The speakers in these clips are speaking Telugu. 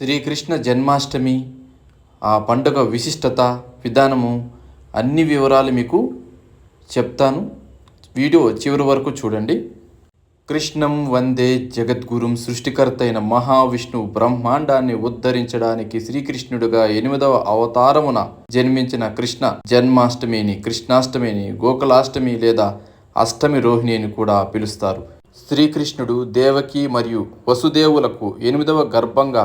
శ్రీకృష్ణ జన్మాష్టమి ఆ పండుగ విశిష్టత విధానము అన్ని వివరాలు మీకు చెప్తాను. వీడియో చివరి వరకు చూడండి. కృష్ణం వందే జగద్గురుం సృష్టికర్త అయిన మహావిష్ణువు బ్రహ్మాండాన్ని ఉద్ధరించడానికి శ్రీకృష్ణుడుగా ఎనిమిదవ అవతారమున జన్మించిన కృష్ణ జన్మాష్టమిని కృష్ణాష్టమిని గోకులాష్టమి లేదా అష్టమి రోహిణి అని కూడా పిలుస్తారు. శ్రీకృష్ణుడు దేవకి మరియు వసుదేవులకు ఎనిమిదవ గర్భంగా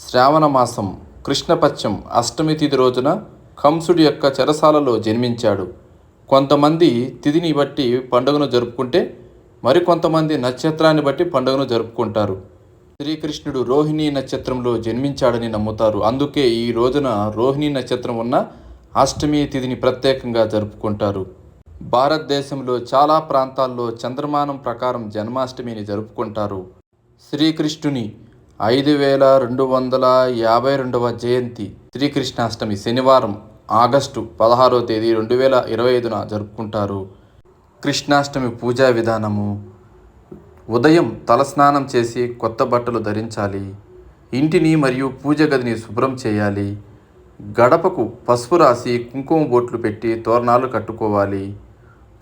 శ్రావణ మాసం కృష్ణపక్షం అష్టమి తిథి రోజున కంసుడి యొక్క చెరసాలలో జన్మించాడు. కొంతమంది తిథిని బట్టి పండుగను జరుపుకుంటే మరికొంతమంది నక్షత్రాన్ని బట్టి పండుగను జరుపుకుంటారు. శ్రీకృష్ణుడు రోహిణీ నక్షత్రంలో జన్మించాడని నమ్ముతారు. అందుకే ఈ రోజున రోహిణీ నక్షత్రం ఉన్న అష్టమి తిథిని ప్రత్యేకంగా జరుపుకుంటారు. భారతదేశంలో చాలా ప్రాంతాల్లో చంద్రమానం ప్రకారం జన్మాష్టమిని జరుపుకుంటారు. శ్రీకృష్ణుని ఐదు వేల రెండు వందల యాభై రెండవ జయంతి శ్రీకృష్ణాష్టమి శనివారం ఆగస్టు పదహారవ తేదీ రెండు వేల ఇరవై ఐదున జరుపుకుంటారు. కృష్ణాష్టమి పూజా విధానము. ఉదయం తలస్నానం చేసి కొత్త బట్టలు ధరించాలి. ఇంటిని మరియు పూజ గదిని శుభ్రం చేయాలి. గడపకు పసుపు రాసి కుంకుమ బొట్లు పెట్టి తోరణాలు కట్టుకోవాలి.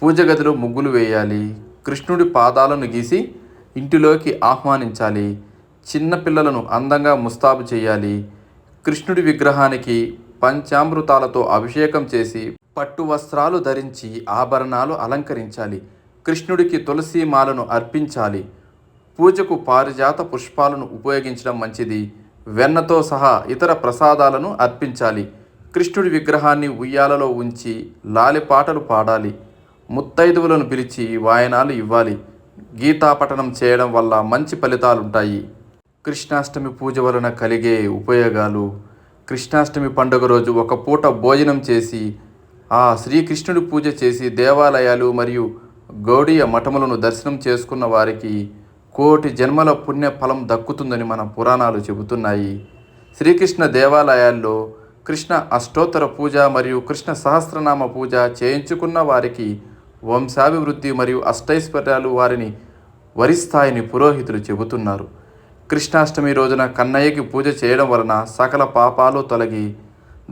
పూజ గదిలో ముగ్గులు వేయాలి. కృష్ణుడి పాదాలను గీసి ఇంటిలోకి ఆహ్వానించాలి. చిన్న పిల్లలను అందంగా ముస్తాబు చేయాలి. కృష్ణుడి విగ్రహానికి పంచామృతాలతో అభిషేకం చేసి పట్టు వస్త్రాలు ధరించి ఆభరణాలు అలంకరించాలి. కృష్ణుడికి తులసి మాలను అర్పించాలి. పూజకు పారిజాత పుష్పాలను ఉపయోగించడం మంచిది. వెన్నతో సహా ఇతర ప్రసాదాలను అర్పించాలి. కృష్ణుడి విగ్రహాన్ని ఉయ్యాలలో ఉంచి లాలిపాటలు పాడాలి. ముత్తైదువులను పిలిచి వాయనాలు ఇవ్వాలి. గీతాపఠనం చేయడం వల్ల మంచి ఫలితాలుంటాయి. కృష్ణాష్టమి పూజ వలన కలిగే ఉపయోగాలు. కృష్ణాష్టమి పండుగ రోజు ఒక పూట భోజనం చేసి ఆ శ్రీకృష్ణుడి పూజ చేసి దేవాలయాలు మరియు గౌడీయ మఠములను దర్శనం చేసుకున్న వారికి కోటి జన్మల పుణ్య ఫలం దక్కుతుందని మన పురాణాలు చెబుతున్నాయి. శ్రీకృష్ణ దేవాలయాల్లో కృష్ణ అష్టోత్తర పూజ మరియు కృష్ణ సహస్రనామ పూజ చేయించుకున్న వారికి వంశాభివృద్ధి మరియు అష్టైశ్వర్యాలు వారిని వరిస్తాయని పురోహితులు చెబుతున్నారు. కృష్ణాష్టమి రోజున కన్నయ్యకి పూజ చేయడం వలన సకల పాపాలు తొలగి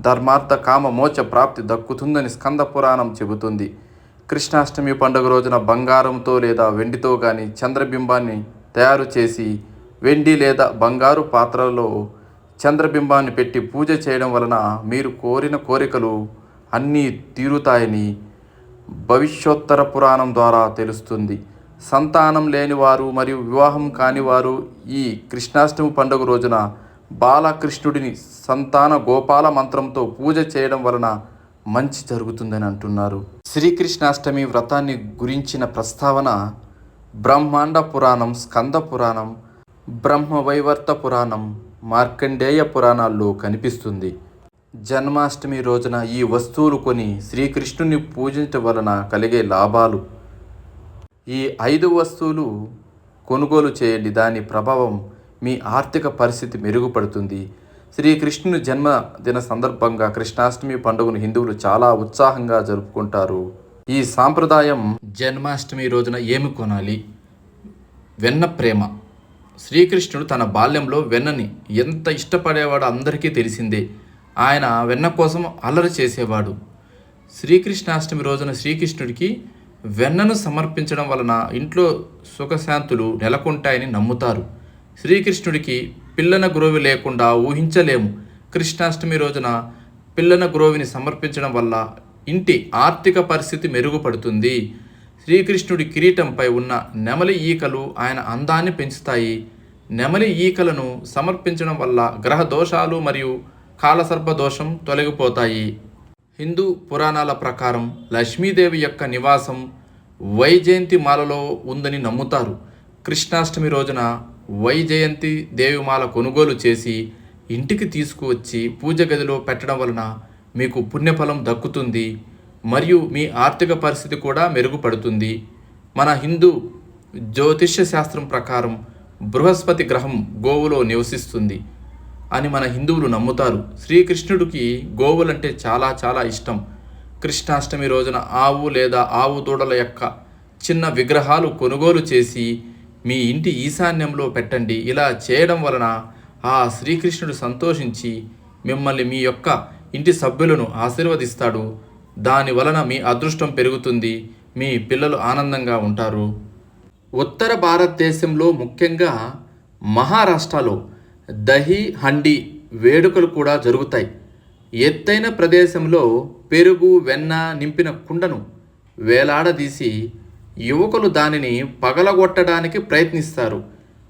ధర్మార్థ కామ మోచ ప్రాప్తి దక్కుతుందని స్కంద పురాణం చెబుతుంది. కృష్ణాష్టమి పండుగ రోజున బంగారంతో లేదా వెండితో కానీ చంద్రబింబాన్ని తయారు చేసి వెండి లేదా బంగారు పాత్రలలో చంద్రబింబాన్ని పెట్టి పూజ చేయడం వలన మీరు కోరిన కోరికలు అన్నీ తీరుతాయని భవిష్యోత్తర పురాణం ద్వారా తెలుస్తుంది. సంతానం లేనివారు మరియు వివాహం కానివారు ఈ కృష్ణాష్టమి పండుగ రోజున బాలకృష్ణుడిని సంతాన గోపాల మంత్రంతో పూజ చేయడం వలన మంచి జరుగుతుందని అంటున్నారు. శ్రీకృష్ణాష్టమి వ్రతాన్ని గురించిన ప్రస్తావన బ్రహ్మాండ పురాణం స్కంద పురాణం బ్రహ్మవైవర్త పురాణం మార్కండేయ పురాణాల్లో కనిపిస్తుంది. జన్మాష్టమి రోజున ఈ వస్తువులు కొని శ్రీకృష్ణుని పూజించడం వలన కలిగే లాభాలు ఈ ఐదు వస్తువులు కొనుగోలు చేయండి. దాని ప్రభావం మీ ఆర్థిక పరిస్థితి మెరుగుపడుతుంది. శ్రీకృష్ణుని జన్మదిన సందర్భంగా కృష్ణాష్టమి పండుగను హిందువులు చాలా ఉత్సాహంగా జరుపుకుంటారు. ఈ సాంప్రదాయం జన్మాష్టమి రోజున ఏమి కొనాలి? వెన్న ప్రేమ. శ్రీకృష్ణుడు తన బాల్యంలో వెన్నని ఎంత ఇష్టపడేవాడో అందరికీ తెలిసిందే. ఆయన వెన్న కోసం అల్లరి చేసేవాడు. శ్రీకృష్ణాష్టమి రోజున శ్రీకృష్ణుడికి వెన్నను సమర్పించడం వలన ఇంట్లో సుఖశాంతులు నెలకొంటాయని నమ్ముతారు. శ్రీకృష్ణుడికి పిల్లన గ్రోవి లేకుండా ఊహించలేము. కృష్ణాష్టమి రోజున పిల్లన గ్రోవిని సమర్పించడం వల్ల ఇంటి ఆర్థిక పరిస్థితి మెరుగుపడుతుంది. శ్రీకృష్ణుడి కిరీటంపై ఉన్న నెమలి ఈకలు ఆయన అందాన్ని పెంచుతాయి. నెమలి ఈకలను సమర్పించడం వల్ల గ్రహ దోషాలు మరియు కాలసర్ప దోషం తొలగిపోతాయి. హిందూ పురాణాల ప్రకారం లక్ష్మీదేవి యొక్క నివాసం వైజయంతి మాలలో ఉందని నమ్ముతారు. కృష్ణాష్టమి రోజున వైజయంతి దేవిమాల కొనుగోలు చేసి ఇంటికి తీసుకువచ్చి పూజ గదిలో పెట్టడం వలన మీకు పుణ్యఫలం దక్కుతుంది మరియు మీ ఆర్థిక పరిస్థితి కూడా మెరుగుపడుతుంది. మన హిందూ జ్యోతిష్య శాస్త్రం ప్రకారం బృహస్పతి గ్రహం గోవులో నివసిస్తుంది. అని మన హిందువులు నమ్ముతారు. శ్రీకృష్ణుడికి గోవులంటే చాలా చాలా ఇష్టం. కృష్ణాష్టమి రోజున ఆవు లేదా ఆవు దూడల యొక్క చిన్న విగ్రహాలు కొనుగోలు చేసి మీ ఇంటి ఈశాన్యంలో పెట్టండి. ఇలా చేయడం వలన ఆ శ్రీకృష్ణుడు సంతోషించి మిమ్మల్ని మీ యొక్క ఇంటి సభ్యులను ఆశీర్వదిస్తాడు. దాని వలన మీ అదృష్టం పెరుగుతుంది. మీ పిల్లలు ఆనందంగా ఉంటారు. ఉత్తర భారతదేశంలో ముఖ్యంగా మహారాష్ట్రలో దహి హండి వేడుకలు కూడా జరుగుతాయి. ఎత్తైన ప్రదేశంలో పెరుగు వెన్న నింపిన కుండను వేలాడదీసి యువకులు దానిని పగలగొట్టడానికి ప్రయత్నిస్తారు.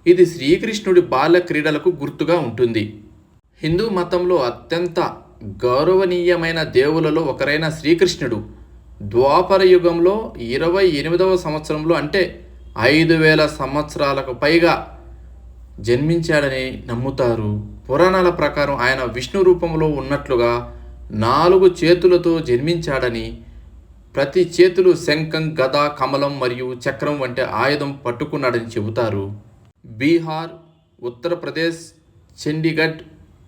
ఇది శ్రీకృష్ణుడి బాల్య క్రీడలకు గుర్తుగా ఉంటుంది. హిందూ మతంలో అత్యంత గౌరవనీయమైన దేవులలో ఒకరైన శ్రీకృష్ణుడు ద్వాపర యుగంలో ఇరవై ఎనిమిదవ సంవత్సరంలో అంటే ఐదు వేల సంవత్సరాలకు పైగా జన్మించాడని నమ్ముతారు. పురాణాల ప్రకారం ఆయన విష్ణు రూపంలో ఉన్నట్లుగా నాలుగు చేతులతో జన్మించాడని ప్రతి చేతులు శంఖం గద కమలం మరియు చక్రం వంటి ఆయుధం పట్టుకున్నాడని చెబుతారు. బీహార్ ఉత్తరప్రదేశ్ చండీగఢ్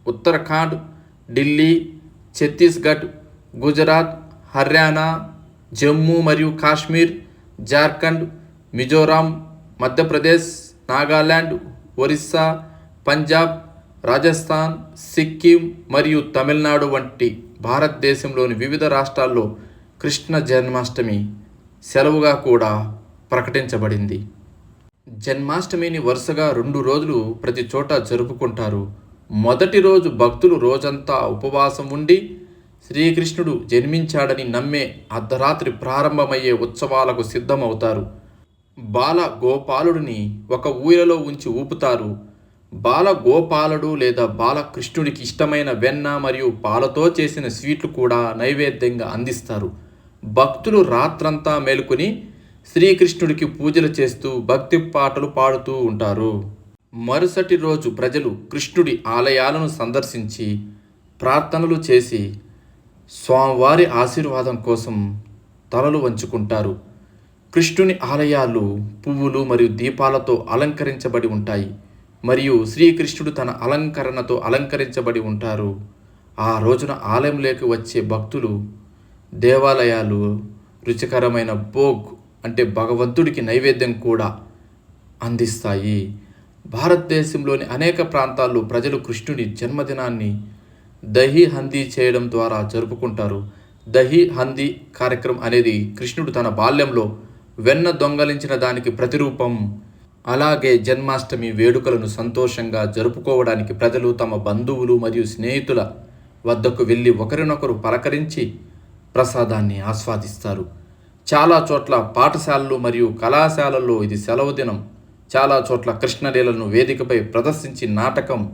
ఉత్తరాఖండ్ ఢిల్లీ ఛత్తీస్గఢ్ గుజరాత్ హర్యానా జమ్మూ మరియు కాశ్మీర్ జార్ఖండ్ మిజోరాం మధ్యప్రదేశ్ నాగాల్యాండ్ ఒరిస్సా పంజాబ్ రాజస్థాన్ సిక్కిం మరియు తమిళనాడు వంటి భారతదేశంలోని వివిధ రాష్ట్రాల్లో కృష్ణ జన్మాష్టమి సెలవుగా కూడా ప్రకటించబడింది. జన్మాష్టమిని వరుసగా రెండు రోజులు ప్రతి చోట జరుపుకుంటారు. మొదటి రోజు భక్తులు రోజంతా ఉపవాసం ఉండి శ్రీకృష్ణుడు జన్మించాడని నమ్మే అర్ధరాత్రి ప్రారంభమయ్యే ఉత్సవాలకు సిద్ధమవుతారు. బాల గోపాలుడిని ఒక ఊయలలో ఉంచి ఊపుతారు. బాల గోపాలుడు లేదా బాలకృష్ణుడికి ఇష్టమైన వెన్న మరియు పాలతో చేసిన స్వీట్లు కూడా నైవేద్యంగా అందిస్తారు. భక్తులు రాత్రంతా మేలుకొని శ్రీకృష్ణుడికి పూజలు చేస్తూ భక్తి పాటలు పాడుతూ ఉంటారు. మరుసటి రోజు ప్రజలు కృష్ణుడి ఆలయాలను సందర్శించి ప్రార్థనలు చేసి స్వామివారి ఆశీర్వాదం కోసం తలలు వంచుకుంటారు. కృష్ణుని ఆలయాలు పువ్వులు మరియు దీపాలతో అలంకరించబడి ఉంటాయి. మరియు శ్రీకృష్ణుడు తన అలంకరణతో అలంకరించబడి ఉంటారు. ఆ రోజున ఆలయంలోకి వచ్చే భక్తులు దేవాలయాలు రుచికరమైన భోగ్ అంటే భగవంతుడికి నైవేద్యం కూడా అందిస్తాయి. భారతదేశంలోని అనేక ప్రాంతాల్లో ప్రజలు కృష్ణుడి జన్మదినాన్ని దహి హందీ చేయడం ద్వారా జరుపుకుంటారు. దహి హందీ కార్యక్రమం అనేది కృష్ణుడు తన బాల్యంలో వెన్న దొంగలించిన దానికి ప్రతిరూపం. అలాగే జన్మాష్టమి వేడుకలను సంతోషంగా జరుపుకోవడానికి ప్రజలు తమ బంధువులు మరియు స్నేహితుల వద్దకు వెళ్ళి ఒకరినొకరు పలకరించి ప్రసాదాన్ని ఆస్వాదిస్తారు. చాలా చోట్ల పాఠశాలలు మరియు కళాశాలల్లో ఇది సెలవు దినం. చాలా చోట్ల కృష్ణలీలను వేదికపై ప్రదర్శించి నాటకం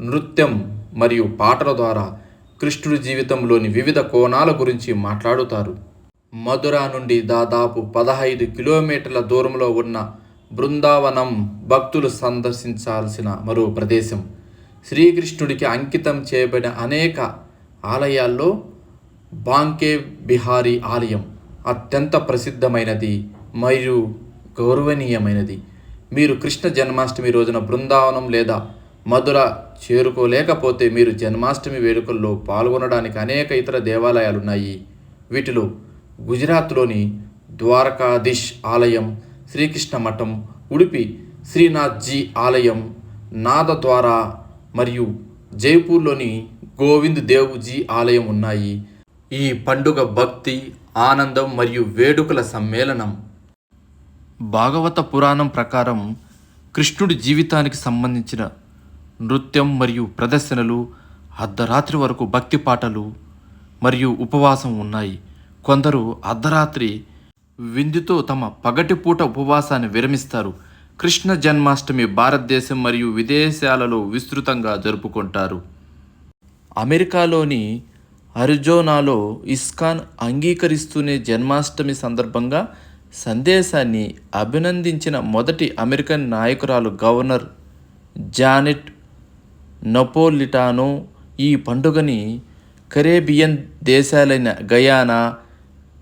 నృత్యం మరియు పాటల ద్వారా కృష్ణుడి జీవితంలోని వివిధ కోణాల గురించి మాట్లాడుతారు. మధుర నుండి దాదాపు పదహైదు కిలోమీటర్ల దూరంలో ఉన్న బృందావనం భక్తులు సందర్శించాల్సిన మరో ప్రదేశం. శ్రీకృష్ణుడికి అంకితం చేయబడిన అనేక ఆలయాల్లో బాంకే బిహారీ ఆలయం అత్యంత ప్రసిద్ధమైనది మరియు గౌరవనీయమైనది. మీరు కృష్ణ జన్మాష్టమి రోజున బృందావనం లేదా మధుర చేరుకోలేకపోతే మీరు జన్మాష్టమి వేడుకల్లో పాల్గొనడానికి అనేక ఇతర దేవాలయాలు ఉన్నాయి వీటిలో గుజరాత్లోని ద్వారకాధీష్ ఆలయం శ్రీకృష్ణ మఠం ఉడిపి శ్రీనాథ్జీ ఆలయం నాథద్వార మరియు జైపూర్లోని గోవింద్ దేవుజీ ఆలయం ఉన్నాయి. ఈ పండుగ భక్తి ఆనందం మరియు వేడుకల సమ్మేళనం. భాగవత పురాణం ప్రకారం కృష్ణుడి జీవితానికి సంబంధించిన నృత్యం మరియు ప్రదర్శనలు అర్ధరాత్రి వరకు భక్తి పాటలు మరియు ఉపవాసం ఉన్నాయి. కొందరు అర్ధరాత్రి విందుతో తమ పగటిపూట ఉపవాసాన్ని విరమిస్తారు. కృష్ణ జన్మాష్టమి భారతదేశం మరియు విదేశాలలో విస్తృతంగా జరుపుకుంటారు. అమెరికాలోని అరిజోనాలో ఇస్కాన్ అంగీకరిస్తూనే జన్మాష్టమి సందర్భంగా సందేశాన్ని అభినందించిన మొదటి అమెరికన్ నాయకురాలు గవర్నర్ జానెట్ నపోలిటానో ఈ పండుగని కరేబియన్ దేశాలైన గయానా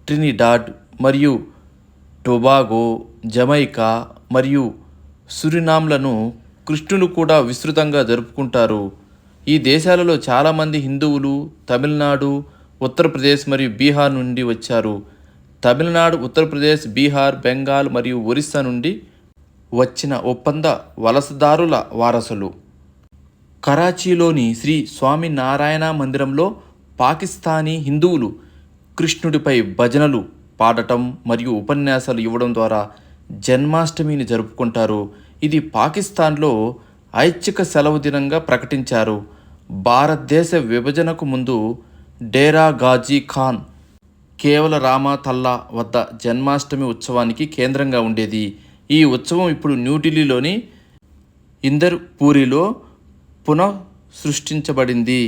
ట్రినిడాడ్ మరియు టొబాగో జమైకా మరియు సురినామ్లను కృష్ణులు కూడా విస్తృతంగా జరుపుకుంటారు. ఈ దేశాలలో చాలామంది హిందువులు తమిళనాడు ఉత్తరప్రదేశ్ మరియు బీహార్ నుండి వచ్చారు. తమిళనాడు ఉత్తరప్రదేశ్ బీహార్ బెంగాల్ మరియు ఒరిస్సా నుండి వచ్చిన ఒప్పంద వలసదారుల వారసులు. కరాచీలోని శ్రీ స్వామి నారాయణ మందిరంలో పాకిస్తానీ హిందువులు కృష్ణుడిపై భజనలు పాడటం మరియు ఉపన్యాసాలు ఇవ్వడం ద్వారా జన్మాష్టమిని జరుపుకుంటారు. ఇది పాకిస్తాన్లో ఐచ్ఛిక సెలవు దినంగా ప్రకటించారు. భారతదేశ విభజనకు ముందు డేరా గాజీ ఖాన్ కేవల రామతల్లా వద్ద జన్మాష్టమి ఉత్సవానికి కేంద్రంగా ఉండేది. ఈ ఉత్సవం ఇప్పుడు న్యూఢిల్లీలోని ఇందర్ పూరిలో పునః సృష్టించబడింది